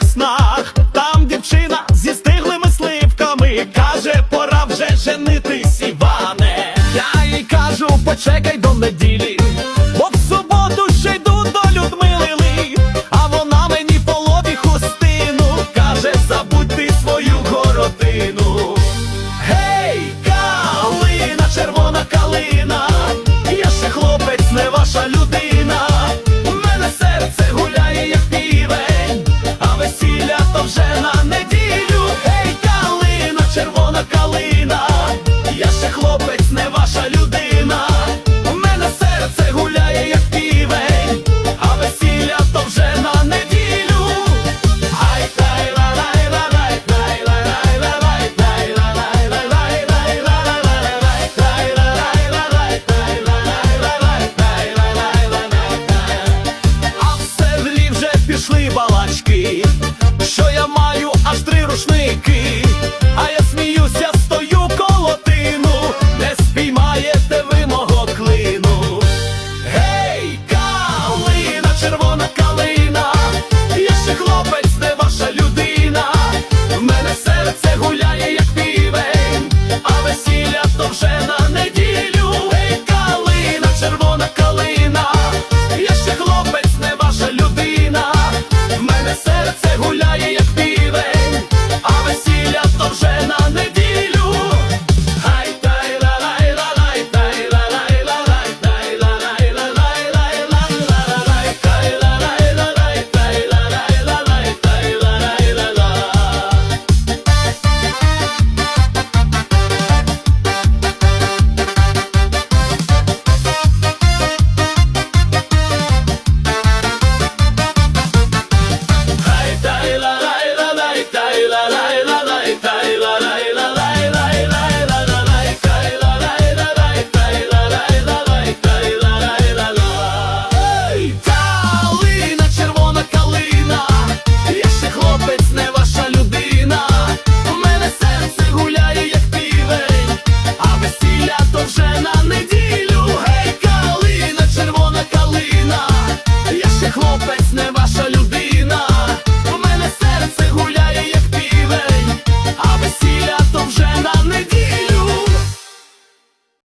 засну снах. Там дівчина зі стиглими сливками каже, пора вже женитись, Іване. Я їй кажу, почекай до неділі, бо в суботу ще йду до Людмили Ли. А вона мені по лобі хустину каже, забудь ти свою городину. Гей, калина, червона калина, що я маю? Аж три рушники, а я